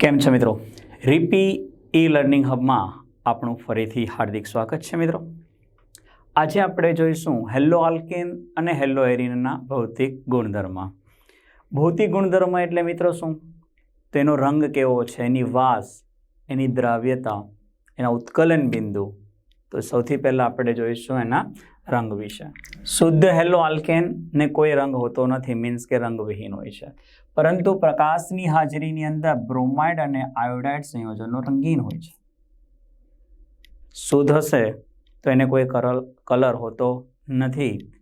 કેમ છે મિત્રો? રીપી ઈ લર્નિંગ હબમાં આપણું ફરીથી હાર્દિક સ્વાગત છે મિત્રો. આજે આપણે જોઈશું હેલો આલ્કેન અને હેલો એરિનના ભૌતિક ગુણધર્મ. ભૌતિક ગુણધર્મ એટલે મિત્રો શું? તેનો રંગ કેવો છે, એની વાસ, એની દ્રાવ્યતા, એના ઉત્કલન બિંદુ. તો સૌથી પહેલાં આપણે જોઈશું એના રંગ વિશે. શુદ્ધ હેલો આલ્કેન ને કોઈ રંગ હોતો નથી મીન્સ કે રંગવિહીન હોય છે. પરંતુ પ્રકાશની હાજરીની અંદર બ્રોમાઇડ અને આયોડાઇડ સંયોજનો રંગીન હોય છે. શુદ્ધ હશે તો એને કોઈ કલર હોતો નથી.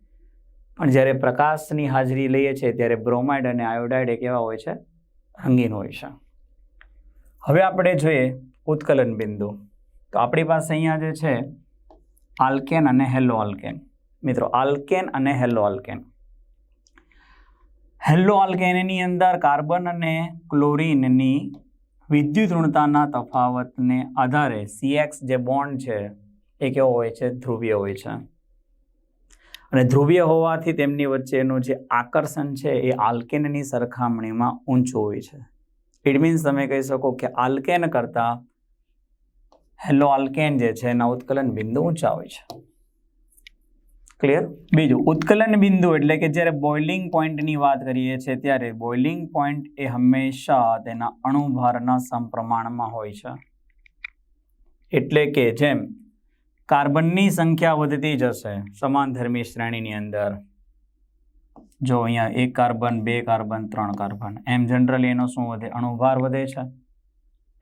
પણ જ્યારે પ્રકાશની હાજરી લઈએ છીએ ત્યારે બ્રોમાઇડ અને આયોડાઇડ એ કેવા હોય છે? રંગીન હોય છે. હવે આપણે જોઈએ ઉત્કલન બિંદુ. તો આપણી પાસે અહીંયા જે છે આલ્કેન અને હેલો આલ્કેન મિત્રો આલ્કેન અને હેલો આલ્કેન હેલો આલ્કેનની અંદર કાર્બન અને ક્લોરીનની વિદ્યુત ઋણતાના તફાવતને આધારે સીએક્સ જે બોન્ડ છે, એ કેવો હોય છે? ધ્રુવીય હોય છે. અને ધ્રુવીય હોવાથી તેમની વચ્ચેનું જે આકર્ષણ છે, એ આલ્કેનની સરખામણીમાં ઊંચું હોય છે. ઇટ મીન્સ તમે કહી શકો કે આલ્કેન કરતાં હેલો આલ્કેન જે છે, એના ઉત્કલન બિંદુ ઊંચા હોય છે. ક્લિયર બીજું, ઉત્કલન બિંદુ એટલે કે જ્યારે બોઇલિંગ પોઈન્ટની વાત કરીએ છીએ, ત્યારે બોઇલિંગ પોઈન્ટ એ હંમેશા તેના અણુભારના સમપ્રમાણમાં હોય છે. એટલે કે જેમ કાર્બનની સંખ્યા વધતી જશે સમાનધર્મી શ્રેણીની અંદર. જો અહીંયા એક કાર્બન, બે કાર્બન, ત્રણ કાર્બન, એમ જનરલી એનો શું વધે? અણુભાર વધે છે.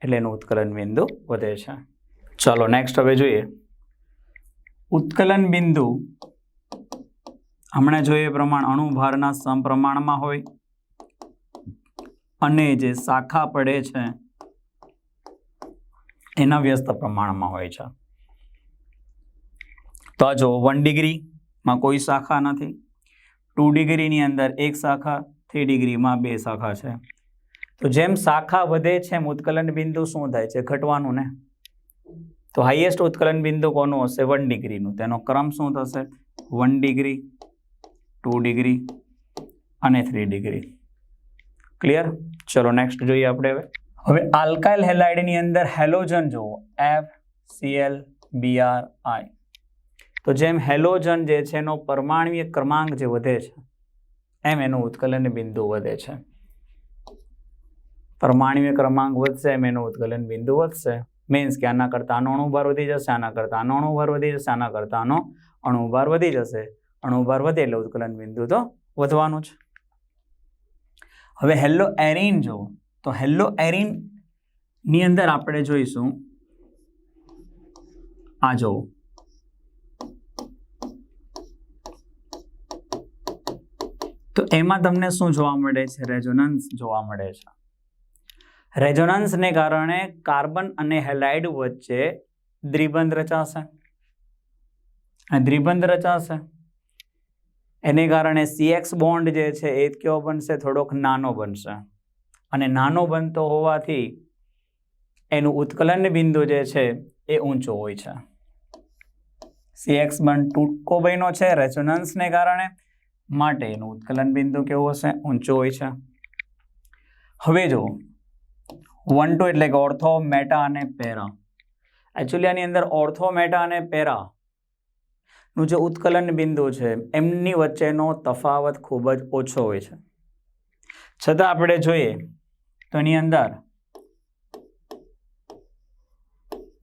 એટલે એનું ઉત્કલન બિંદુ વધે છે. ચાલો નેક્સ્ટ હવે જોઈએ. ઉત્કલન બિંદુ હમણાં જોઈએ પ્રમાણે અણુભારના સમપ્રમાણમાં હોય અને જે શાખા પડે છે એના વ્યસ્ત પ્રમાણમાં હોય છે. તો જો વન ડિગ્રીમાં કોઈ શાખા નથી. ટુ ડિગ્રીની અંદર એક શાખા થ્રી ડિગ્રીમાં બે શાખા છે. તો જેમ શાખા વધે છે એમ ઉત્કલન બિંદુ શું થાય છે? ઘટવાનું ને? તો હાઈએસ્ટ ઉત્કલન બિંદુ કોનું હશે? વન ડિગ્રીનું તેનો ક્રમ શું થશે? વન ડિગ્રી ટુ ડિગ્રી અને થ્રી ડિગ્રી ક્લિયર ચલો નેક્સ્ટ જોઈએ આપણે હવે. હવે આલ્કાઇલ હેલાઇડની અંદર હેલોજન જુઓ. એફ સીએલ બીઆર આઈ તો જેમ હેલોજન જે છે, એનો પરમાણ્વીય ક્રમાંક જે વધે છે, એમ એનું ઉત્કલન બિંદુ વધે છે. પરમાણ્વીય ક્રમાંક વધશે, એમ એનું ઉત્કલન બિંદુ વધશે. મીન્સ કે આના કરતાં આનો અણુભાર વધી જશે, આના કરતાં આનો અણુભાર વધી જશે, આના કરતાં આનો અણુભાર વધી જશે. અણુભાર વધે એટલે ઉત્કલન બિંદુ તો વધવાનું છે હવે હેલો એરિન જુઓ. તો હેલો એરિનની અંદર આપણે જોઈશું. આ જુઓ. તો એમાં તમને શું જોવા મળે છે? રેઝોનન્સ જોવા મળે છે. રેઝોનન્સને કારણે કાર્બન અને હેલાઇડ વચ્ચે દ્વિબંધ રચાશે. આ દ્વિબંધ રચાશે. એને કારણે સીએક્સ બોન્ડ જે છે એ કેવો બનશે? થોડોક નાનો બનશે. અને નાનો બનતો હોવાથી એનું ઉત્કલન બિંદુ જે છે એ ઊંચો હોય છે. સીએક્સ બંધ ટૂંકો બન્યો છે રેઝોનન્સને કારણે. માટે એનું ઉત્કલન બિંદુ કેવું હશે? ઊંચો હોય છે. હવે જો વન ટુ એટલે કે ઓર્થો મેટા અને પેરા એકચ્યુઅલી આની અંદર ઓર્થો મેટા અને પેરા નું જે ઉત્કલન બિંદુ છે, એમની વચ્ચેનો તફાવત ખૂબ જ ઓછો હોય છે. છતાં આપણે જોઈએ તો એની અંદર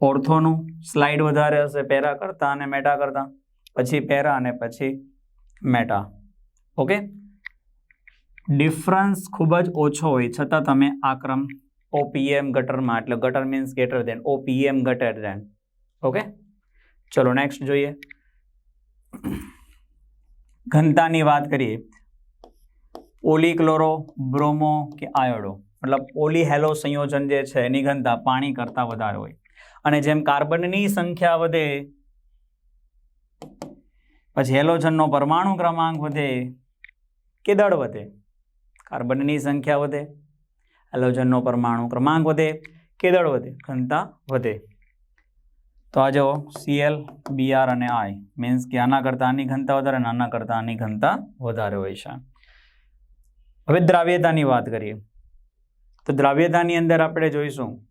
ઓર્થોનું સ્લાઇડ વધારે હશે પેરા કરતાં અને મેટા કરતાં. પછી પેરા અને પછી મેટા ઓકે ડિફરન્સ ખૂબ જ ઓછો હોય, છતાં તમે આ ક્રમ ઓપીએમ ગટરમાં એટલે ગટર મીન્સ ગેટર દેન ઓપીએમ ગટર દેન ઓકે ચલો નેક્સ્ટ જોઈએ. ઘનતાની વાત કરીએ. પોલીક્લોરો બ્રોમો કે આયોડો? મતલબ ઓલી હેલો સંયોજન જે છે, એની ઘનતા પાણી કરતાં વધારે હોય. અને જેમ કાર્બનની સંખ્યા વધે, પછી હેલોજનનો પરમાણુ ક્રમાંક વધે કે દળ વધે? કાર્બનની સંખ્યા વધે. હેલોજનનો પરમાણુ ક્રમાંક વધે, કેદળ વધે, ઘનતા વધે. તો આ જુઓ સીએલ બીઆર અને આઈ મીન્સ કે આના કરતાં આની ઘનતા વધારે અને આના કરતાં આની ઘનતા વધારે હોય છે. હવે દ્રાવ્યતાની વાત કરીએ. તો દ્રાવ્યતાની અંદર આપણે જોઈશું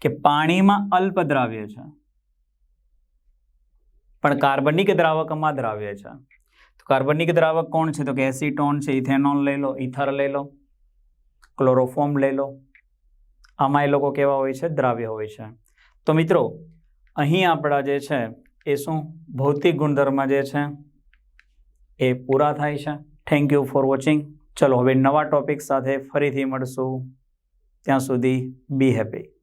કે પાણીમાં અલ્પ દ્રાવ્ય છે. પણ કાર્બનિક દ્રાવકમાં દ્રાવ્ય છે. તો કાર્બનિક દ્રાવક કોણ છે? તો કે એસિટોન છે, ઇથેનોલ લઈ લો, ઇથર લઈ લો. ક્લોરોફોર્મ લઈ લો. આમાં એ લોકો કેવા હોય છે? દ્રાવ્ય હોય છે. તો મિત્રો, અહીં આપણા જે છે, એ શું? ભૌતિક ગુણધર્મ જે છે, એ પૂરા થાય છે. થેન્ક યુ ફોર વોચિંગ ચલો, હવે નવા ટોપિક સાથે ફરીથી મળશું. ત્યાં સુધી બી હેપી